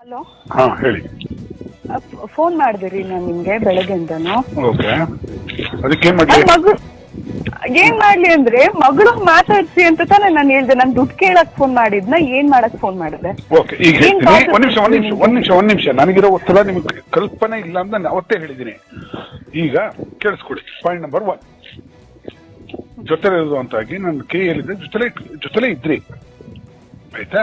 Hello? ಹಾ ಹೇಳಿ. Phone ಮಾಡಿದ್ರಿ ನಾನು ನಿಮ್ಗೆ ಬೆಳಗ್ಗೆಯಿಂದನು ಓಕೆ. ಅದಕ್ಕೆ ಏನ್ ಮಾಡ್ಲಿ? ನನ್ ಮಗು ಏನ್ ಮಾಡ್ಲಿ ಅಂದ್ರೆ ಮಗಳು ಮಾತಾಡ್ಸಿ ಅಂತ ತಾನೇ ನಾನು ಹೇಳ್ದೆ. ನಾನು ದುಡ್ಡು ಕೇಳಕ್ ಫೋನ್ ಮಾಡಿದ್ನ ಏನ್ ಮಾಡಕ್ ಫೋನ್ ಮಾಡಿದೆ? ಓಕೆ ಈಗ ಏನ್ ಹೇಳ್ತೀನಿ. ಒಂದ್ ನಿಮಿಷ ಒಂದ್ ನಿಮಿಷ? ಒಂದ್ ನಿಮಿಷ ಒಂದ್ ನಿಮಿಷ. ನನಗಿರೋ ಒತ್ತಡ ನಿಮ್ಗೆ ಕಲ್ಪನೆ ಇಲ್ಲ ಅಂತ ನಾನು ಅವತ್ತೇ ಹೇಳಿದ್ದೀನಿ. ಈಗ ಕೇಳಿಸ್ಕೊಡಿ. ಪಾಯಿಂಟ್ ನಂಬರ್ ಒನ್ ಜೊತೆ ಇರೋದು ಅಂತಾಗಿ ನನ್ನ ಕೈ ಹೇಳಿದ್ರೆ ಜೊತೆಲೆ ಜೊತೆಲೆ ಇದ್ರಿ. ಆಯ್ತಾ?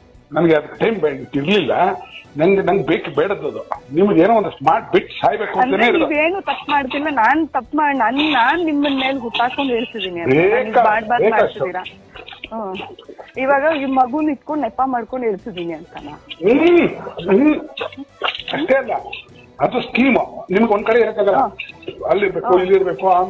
ನನಗೆ ಅದಕ್ಕೆ ಟೈಮ್ ಇರ್ಲಿಲ್ಲ. ನಂಗೆ ನಂಗೆ ಬೇಕು ಬೇಡದ್ದು ನಿಮ್ಗೆ ಏನೋ ಒಂದು ಸ್ಮಾರ್ಟ್ ಬಿಟ್ ಸಾಯ್ಬೇಕು ಅಂದ್ರೆ ಅಂತಾನೆ ಇರೋದು. ನೀವೇನು ತಪ್ಪು ಮಾಡ್ತಿಲ್ಲ ನಾನ್ ತಪ್ಪು ಮಾಡಿ ನನ್ ನಾನ್ ನಿಮ್ಮನ್ ಮೇಲೆ ಹುಟ್ಟಾಕೊಂಡು ಹೇಳ್ತಿದೀನಿ ಮಾಡ್ಬಾರ್ದು ಬೇಕಷ್ಟು. ಮಾಡ್ತಿದ್ದೀರಾ? ಹ್ಮ್. ಇವಾಗ ಈ ಮಗುನ್ ಇಟ್ಕೊಂಡು ನೆಪ ಮಾಡ್ಕೊಂಡು ಹೇಳ್ತಿದೀನಿ ಅಂತ ಹ್ಮ್. ಹ್ಮ್. ಅಷ್ಟೇ ಅಲ್ಲ. ಅದು ಸ್ಕೀಮ್ ನಿಮ್ಗೆ ಒಂದ್ ಕಡೆ ಇರಕ್ಕಾಗಲ್ಲ. ಅಲ್ಲಿರ್ಬೇಕು ಇಲ್ಲಿರ್ಬೇಕು ಆ-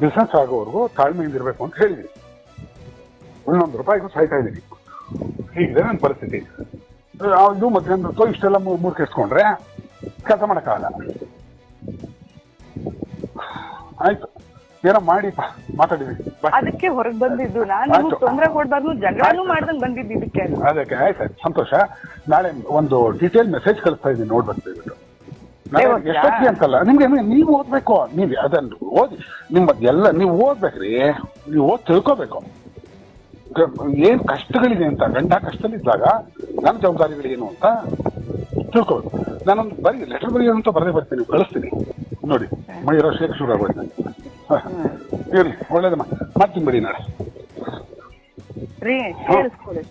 ಬಿಸ್ನೆಸ್ ಆಗೋವರೆಗೂ ತಾಳ್ಮೆಯಿಂದ ಇರಬೇಕು ಅಂತ ಹೇಳಿದ್ದೀನಿ ಒಂದೊಂದು ರೂಪಾಯಿಗೂ ಸಾಯ್ತಾ ಇದ್ದೀನಿ ಹೀಗಿದೆ ನನ್ನ ಪರಿಸ್ಥಿತಿ ಅದು ಮಧ್ಯಾಹ್ನ ರೂಪಾಯಿ ಇಷ್ಟೆಲ್ಲ ಮೂರ್ ಕೆಸ್ಕೊಂಡ್ರೆ ಕೆಲಸ ಮಾಡೋಕ್ಕಾಗಲ್ಲ ಆಯ್ತು ಏನೋ ಮಾಡಿ ಮಾತಾಡಿದ್ವಿ ಅದಕ್ಕೆ ಹೊರಗೆ ಬಂದಿದ್ದು. ನಾನು ತೊಂದರೆ ಕೊಡಬಾರ್ದು. ಜಗಳನೂ ಮಾಡ್ದಂಗ್ ಬಂದಿದ್ದು ಇದಕ್ಕೆ. ಅದಕ್ಕೆ ಆಯ್ತು ಸಂತೋಷ. ನಾಳೆ ಒಂದು ಡೀಟೇಲ್ ಮೆಸೇಜ್ ಕಳಿಸ್ತಾ ಇದ್ದೀನಿ. ನೋಡ್ಬೇಕು ಎಷ್ಟೊತ್ತಿಗೆ ಅಂತಲ್ಲ. ನಿಮ್ಗೆ ನೀವು ಓದ್ಬೇಕು? ನೀವು ಅದನ್ನು ಓದಿ ನಿಮ್ಮ ಎಲ್ಲ ನೀವು ಓದ್ಬೇಕ್ರಿ. ನೀವು ಓದ್ ತಿಳ್ಕೊಬೇಕು. ಏನ್ ಕಷ್ಟಗಳಿದೆ ಅಂತ ಗಂಡ ಕಷ್ಟದಲ್ಲಿದ್ದಾಗ ನನ್ನ ಜವಾಬ್ದಾರಿಗಳೇನು ಅಂತ ತಿಳ್ಕೊಬೇಕು. ನಾನೊಂದು ಬರೀ ಲೆಟರ್ ಬರೆಯೋದು ಅಂತ ಬರದೇ ಬರ್ತೀನಿ ಕಳಿಸ್ತೀನಿ. ನೋಡಿ ಮೈರೋ ಶೇಖ್ ಶುರು ಆಗೋಯ್ತು ಇರ್ಲಿ ಒಳ್ಳೇದಮ್ಮ. ಮಾಡ್ತೀನಿ ಬಿಡಿ ನಾಳೆ. ರೀ ಕೇಳಿಸ್ಕೊಳ್ಳಿ.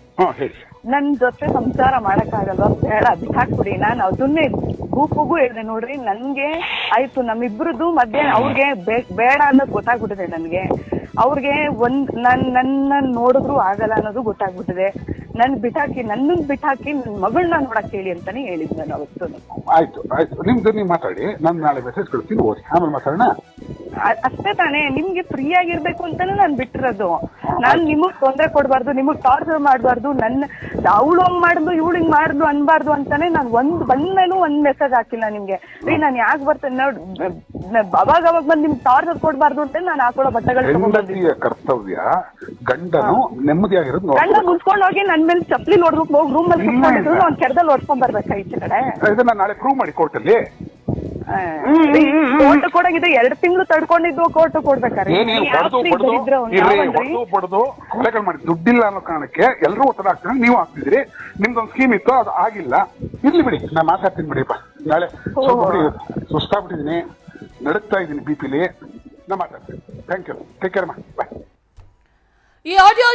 ನನ್ ಜೊತೆ ಸಂಸಾರ ಮಾಡಕ್ಕಾಗಲ್ವಾ ಬೇಡ ಹಾಕ್ಬಿಡಿ. ನಾನು ಅದನ್ನೇ ಗೂಪುಗೂ ಹೇಳಿದೆ ನೋಡ್ರಿ. ನನ್ಗೆ ಆಯ್ತು ನಮ್ಮಿಬ್ರದ್ದು ಮಧ್ಯೆ ಅವ್ರಿಗೆ ಬೇಡ ಅನ್ನೋದು ಗೊತ್ತಾಗ್ಬಿಟ್ಟಿದೆ ನನ್ಗೆ. ಅವ್ರಿಗೆ ಒಂದ್, ನನ್ ನನ್ನ ನೋಡಿದ್ರು ಆಗಲ್ಲ ಅನ್ನೋದು ಗೊತ್ತಾಗ್ಬಿಟ್ಟಿದೆ. ನನ್ ಬಿಟ್ಟಾಕಿ ನನ್ನನ್ ಬಿಟ್ಟಾಕಿ ನನ್ ಮಗಳನ್ನ ನೋಡಕ್ ಹೇಳಿ ಅಂತಾನೆ ಹೇಳಿದ್ ನಾನು ಅವತ್ತು. ಆಯ್ತು ಆಯ್ತು. ನಿಮ್ದು ನೀವು ಮಾತಾಡಿ. ನಾನು ನಾಳೆ ಮೆಸೇಜ್ ಕಳಿಸ್ತೀನಿ ಓದಿ ಆಮೇಲೆ ಮಾತಾಡೋಣ. ಅಷ್ಟೇ ತಾನೇ ನಿಮ್ಗೆ ಫ್ರೀ ಆಗಿರ್ಬೇಕು ಅಂತಾನೆ ನಾನ್ ಬಿಟ್ಟಿರೋದು. ನಾನ್ ನಿಮಗ್ ತೊಂದರೆ ಕೊಡಬಾರ್ದು ನಿಮಗ್ ಟಾರ್ಚರ್ ಮಾಡ್ಬಾರ್ದು ನನ್ನ ಅವಳು ಹಂಗ್ ಮಾಡ್ದು ಇವಳು ಹಿಂಗ್ ಮಾಡ್ದು ಅನ್ಬಾರ್ದು ಅಂತಾನೆ ನಾನ್ ಒಂದ್ ಬಂದ್ಮೇಲೂ ಒಂದ್ ಮೆಸೇಜ್ ಹಾಕಿಲ್ಲ ನಿಮ್ಗೆ. ರೀ ನಾನ್ ಯಾಕೆ ಬರ್ತೇನೆ ನೋಡ್ ಅವಾಗ ಅವಾಗ ಬಂದ್ ನಿಮ್ಗೆ ಟಾರ್ಚರ್ ಕೊಡ್ಬಾರ್ದು ಅಂತ ನಾನು ಹಾಕೊಳ್ಳೋ ಬಟ್ಟೆಗಳು ಹೆಂಡತಿಯ ಕರ್ತವ್ಯ ಗಂಡನು ನೆಮ್ಮದಿಯಾಗಿರೋದು ಗಂಡ ಮುನ್ಸ್ಕೊಂಡ್ ಹೋಗಿ ನನ್ ಮೇಲೆ ಚಪ್ಲಿ ನೋಡ್ಬೇಕು ಹೋಗಿ ರೂಮ್ ಅಲ್ಲಿ ಕುತ್ಕೊಂಡಿದ್ರು. ಅವ್ನ್ ಕೆರದಲ್ಲಿ ಹೊಡ್ಕೊಂಡ್ ಬರ್ಬೇಕಾಗಿತ್ತು ಕಡೆ? ಇದನ್ನ ನಾಳೆ ಪ್ರೂವ್ ಮಾಡಿ ಕೋರ್ಟಲ್ಲಿ ಕೋರ್ಟ್ ಕೊಡಂಗಿದ್ರೆ ಎರಡ್ ತಿಂಗಳು ತಡ್ಕೊಂಡಿದ್ದು ಕೋರ್ಟ್ ಕೊಡ್ಬೇಕಾರೆ ಏನೇನು ಇರ್ರಿ ಹೊಡೆದು ಕೊಲೆಗಳು ಮಾಡಿ. ದುಡ್ಡಿಲ್ಲ ಅನ್ನೋ ಕಾರಣಕ್ಕೆ ಎಲ್ಲರೂ ಒತ್ತಡ ಹಾಕ್ತಾರೆ ನೀವು ಹಾಕ್ತಿದ್ರಿ ನಿಮ್ದೊಂದು ಸ್ಕೀಮ್ ಇತ್ತು ಅದು ಆಗಿಲ್ಲ. ಇರ್ಲಿ ಬಿಡಿ ನಾ ಮಾತಾಡ್ತೀನಿ ಬಿಡಿಪ್ಪ ನಾಳೆ ಸ್ವಲ್ಪ ಬಿಡಿ ಸುಸ್ತಾಗ್ಬಿಟ್ಟಿದ್ದೀನಿ ನಡುಕ್ತಾ ಇದ್ದೀನಿ ಬಿ ಪಿಲಿ ನಾ ಮಾತಾಡ್ತೀನಿ. ಥ್ಯಾಂಕ್ ಯು ಟೇಕ್ ಕೇರ್ ಮಾ. ಬಾಯ್ ಈ ಆಡಿಯೋ